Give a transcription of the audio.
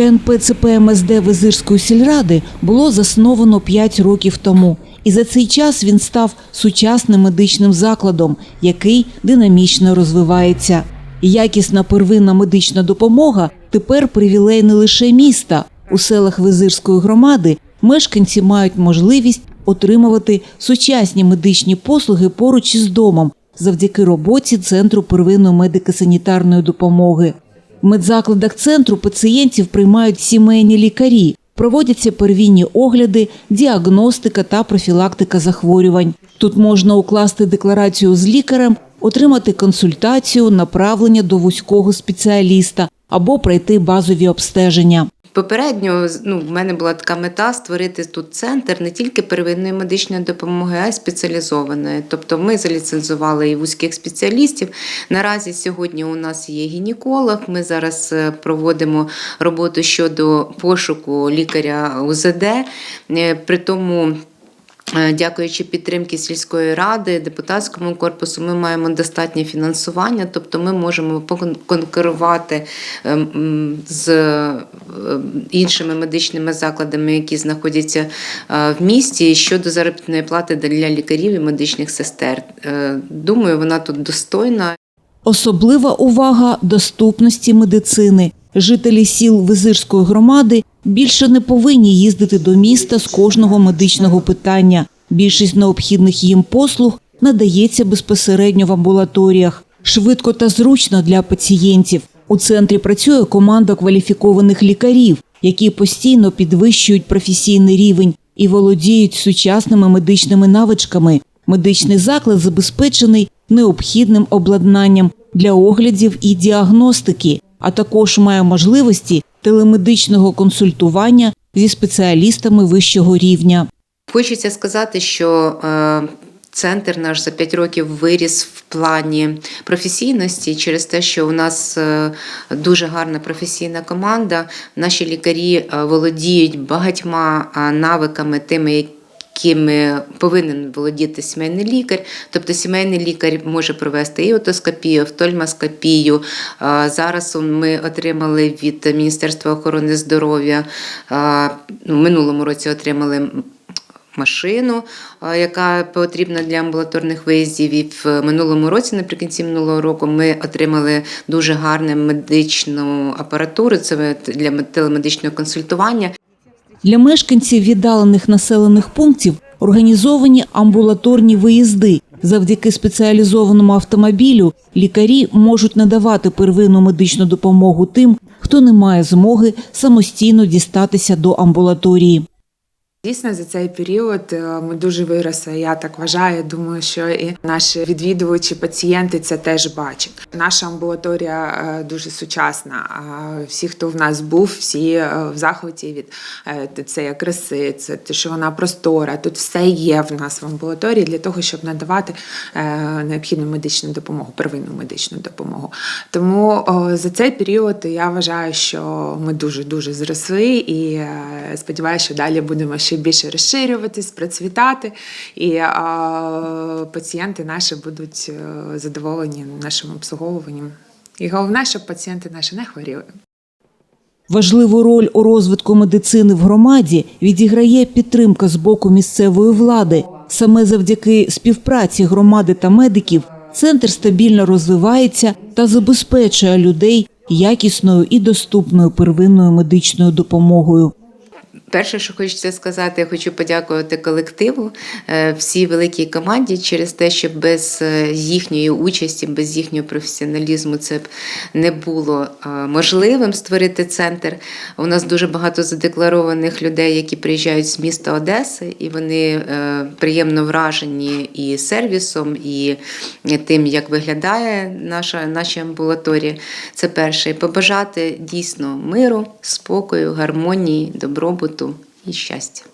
КНП ЦП МСД Визирської сільради було засновано 5 років тому. І за цей час він став сучасним медичним закладом, який динамічно розвивається. Якісна первинна медична допомога тепер привілей не лише міста. У селах Визирської громади мешканці мають можливість отримувати сучасні медичні послуги поруч із домом завдяки роботі Центру первинної медико-санітарної допомоги. В медзакладах центру пацієнтів приймають сімейні лікарі, проводяться первинні огляди, діагностика та профілактика захворювань. Тут можна укласти декларацію з лікарем, отримати консультацію, направлення до вузького спеціаліста або пройти базові обстеження. Попередньо ну, в мене була така мета створити тут центр не тільки первинної медичної допомоги, а й спеціалізованої. Тобто ми заліцензували і вузьких спеціалістів. Наразі сьогодні у нас є гінеколог. Ми зараз е, проводимо роботу щодо пошуку лікаря УЗД. Е, При тому Дякуючи підтримки сільської ради, депутатському корпусу, ми маємо достатнє фінансування, тобто ми можемо конкурувати ем, з е, іншими медичними закладами, які знаходяться е, в місті, щодо заробітної плати для лікарів і медичних сестер. Е, Думаю, вона тут достойна. Особлива увага доступності медицини. Жителі сіл Визирської громади більше не повинні їздити до міста з кожного медичного питання. Більшість необхідних їм послуг надається безпосередньо в амбулаторіях. Швидко та зручно для пацієнтів. У центрі працює команда кваліфікованих лікарів, які постійно підвищують професійний рівень і володіють сучасними медичними навичками. Медичний заклад забезпечений необхідним обладнанням для оглядів і діагностики, а також має можливості телемедичного консультування зі спеціалістами вищого рівня. Хочеться сказати, що е, центр наш за 5 років виріс в плані професійності через те, що у нас е, дуже гарна професійна команда. Наші лікарі е, володіють багатьма навиками тими, які якими повинен володіти сімейний лікар. Тобто сімейний лікар може провести і отоскопію, офтальмоскопію. Зараз ми отримали від Міністерства охорони здоров'я, ну, в минулому році отримали машину, яка потрібна для амбулаторних виїздів. І в минулому році, наприкінці минулого року, ми отримали дуже гарну медичну апаратуру. Це для телемедичного консультування. Для мешканців віддалених населених пунктів організовані амбулаторні виїзди. Завдяки спеціалізованому автомобілю лікарі можуть надавати первинну медичну допомогу тим, хто не має змоги самостійно дістатися до амбулаторії. Дійсно, за цей період е, ми дуже виросли. Я так вважаю. Думаю, що і наші відвідувачі, пацієнти це теж бачать. Наша амбулаторія е, дуже сучасна. Всі, хто в нас був, всі е, в захваті від цієї краси, це те, що вона простора. Тут все є в нас в амбулаторії для того, щоб надавати необхідну медичну допомогу, первинну медичну допомогу. Тому за цей період я вважаю, що ми дуже дуже зросли і сподіваюся, що далі будемо більше розширюватись, процвітати, і е, пацієнти наші будуть е, задоволені нашим обслуговуванням. І головне, щоб пацієнти наші не хворіли. Важливу роль у розвитку медицини в громаді відіграє підтримка з боку місцевої влади. Саме завдяки співпраці громади та медиків центр стабільно розвивається та забезпечує людей якісною і доступною первинною медичною допомогою. Перше, що хочеться сказати, я хочу подякувати колективу, е, всій великій команді через те, що без е, їхньої участі, без їхнього професіоналізму це б не було е, можливим створити центр. У нас дуже багато задекларованих людей, які приїжджають з міста Одеси, і вони приємно вражені і сервісом, і тим, як виглядає наша наші амбулаторії. Це перше. Побажати дійсно миру, спокою, гармонії, і щастя.